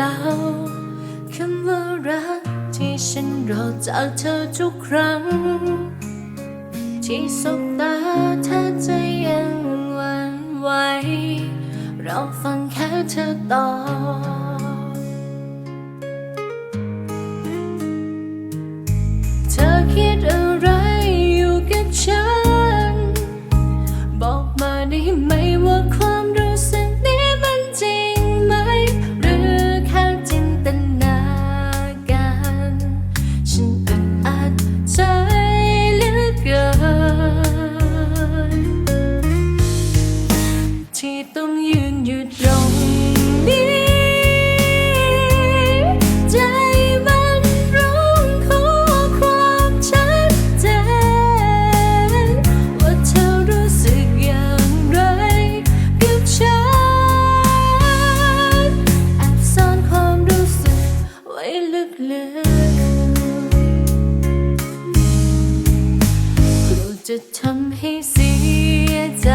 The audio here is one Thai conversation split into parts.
ล้วคำว่ารักที่ฉันรอจากเธอทุกครั้ง ที่สบตาเธอจะยังหวั่นไหวเราฟังแค่เธอตอบ จะทำให้เสียใจ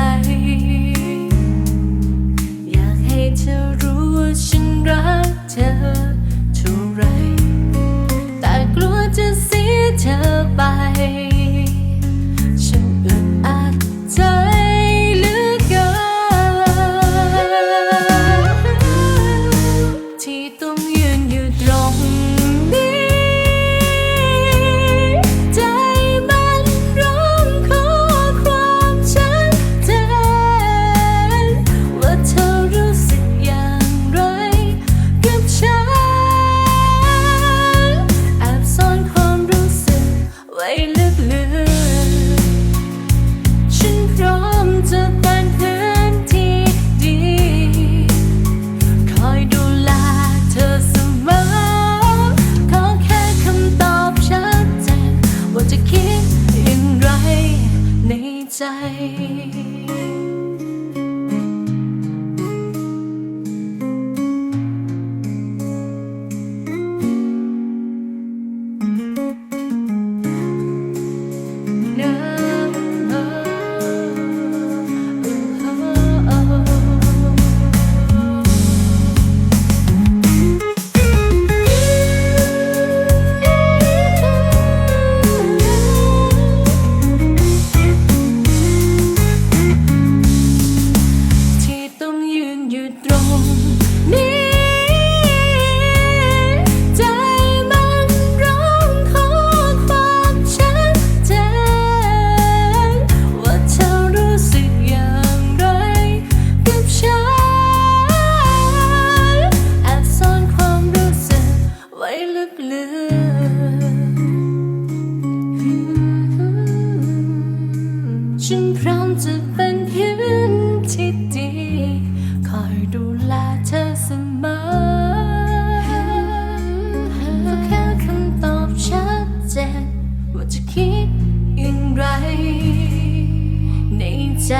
在 ฉันพร้อมจะเป็นเพื่อนที่ดี คอยดูแลเธอเสมอแค่คำตอบชัดเจนว่าจะคิดอย่างไรในใจ